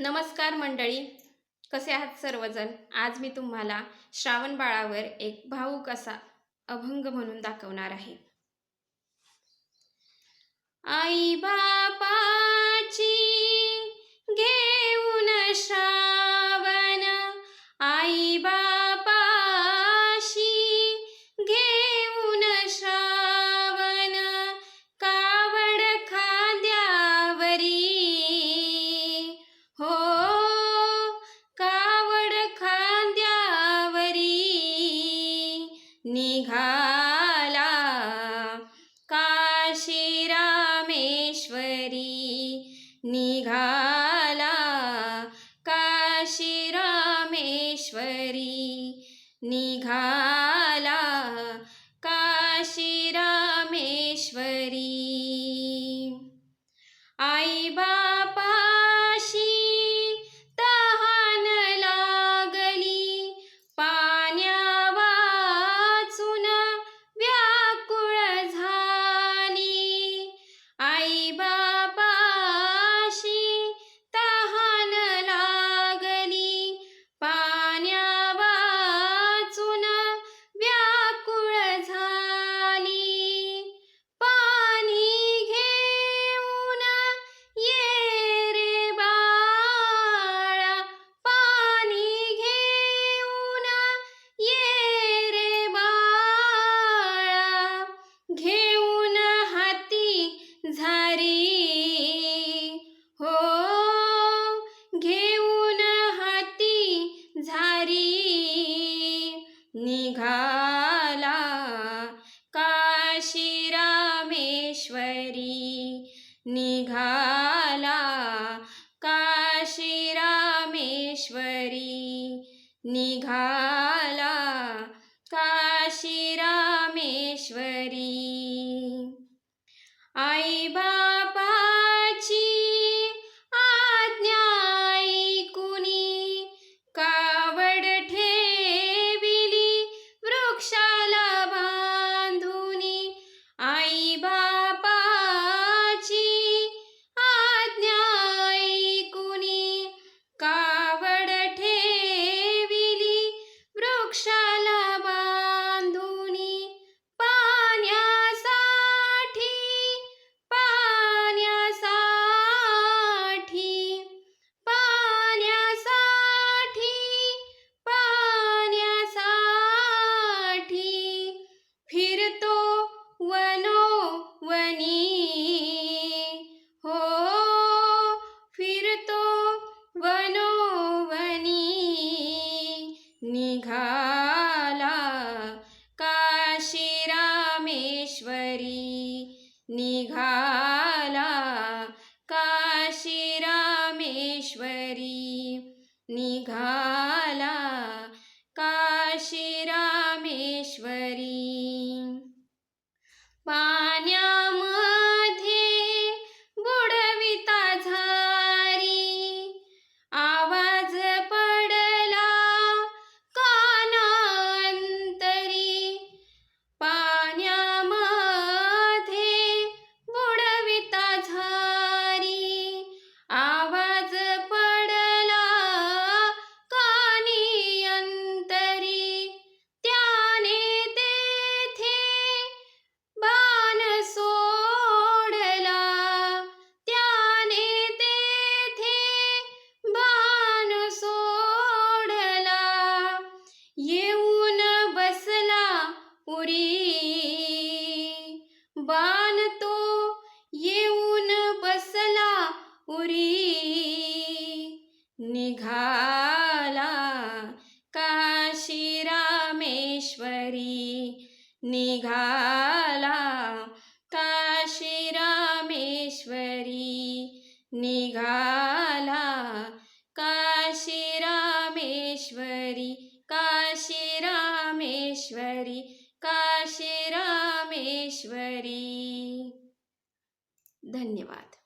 नमस्कार मंडळी कसे आहात सर्वजण? आज मी तुम्हाला श्रावण बाळावर एक भाऊक असा अभंग म्हणून दाखवणार आहे. आई बापाची घेऊन श्रा निघाला काशी रामेश्वरी निघाला काशी रामेश्वरी निघाला काशी रामेश्वरी आई बा निघाला काशी रामेश्वरी निघाला काशी रामेश्वरी आई बा निघाला काशी रामेश्वरी निघाला बाण तो येऊन बसला उरी. निघाला काशी रामेश्वरी निघाला काशी रामेश्वरी निघाला काशी रामेश्वरी काशी रामेश्वरी काशी रामेश्वरी धन्यवाद.